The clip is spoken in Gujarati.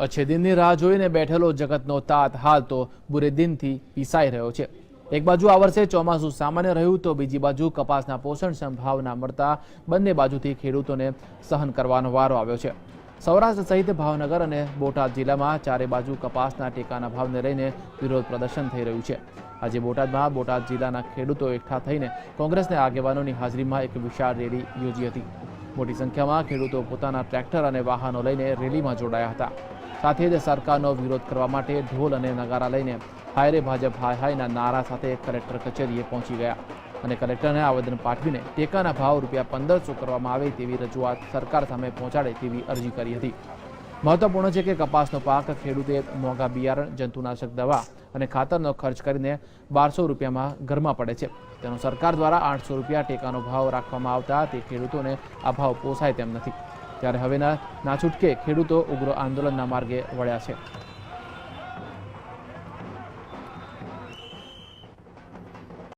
અચ્છે દિનની રાહ જોઈને બેઠેલો જગતનો તાત હાલ તો બુરે દિનથી પીસાઈ રહ્યો છે. એક બાજુ આ વર્ષે ચોમાસું સામાન્ય રહ્યું તો બીજી બાજુ કપાસના પોષણ સંભાવના મળતા બંને બાજુથી ખેડૂતોને સહન કરવાનો વારો આવ્યો છે. સૌરાષ્ટ્ર સહિત ભાવનગર અને બોટાદ જિલ્લામાં ચારે બાજુ કપાસના ટેકાના ભાવને લઈને વિરોધ પ્રદર્શન થઈ રહ્યું છે. આજે બોટાદમાં બોટાદ જિલ્લાના ખેડૂતો એકઠા થઈને કોંગ્રેસના આગેવાનોની હાજરીમાં એક વિશાળ રેલી યોજી હતી. મોટી સંખ્યામાં ખેડૂતો પોતાના ટ્રેક્ટર અને વાહનો લઈને રેલીમાં જોડાયા હતા. સાથે જ સરકારનો વિરોધ કરવા માટે ઢોલ અને નગારા લઈને હાયરે ભાજપ હાય હાયના નારા સાથે કલેક્ટર કચેરીએ પહોંચી ગયા. અને કલેક્ટરને આવેદન પાઠવીને ટેકાના ભાવ રૂપિયા પંદરસો કરવામાં આવે તેવી રજૂઆત સરકાર સામે પહોંચાડે તેવી અરજી કરી હતી. મહત્વપૂર્ણ છે કે કપાસનો પાક ખેડૂતે મોંઘા બિયારણ, જંતુનાશક દવા અને ખાતરનો ખર્ચ કરીને બારસો રૂપિયામાં ઘરમાં પડે છે. તેનો સરકાર દ્વારા આઠસો રૂપિયા ટેકાનો ભાવ રાખવામાં આવતા તે ખેડૂતોને આ ભાવ પોસાય તેમ નથી. ત્યારે હવેના ના છૂટકે ખેડૂતો ઉગ્ર આંદોલનના માર્ગે વળ્યા છે.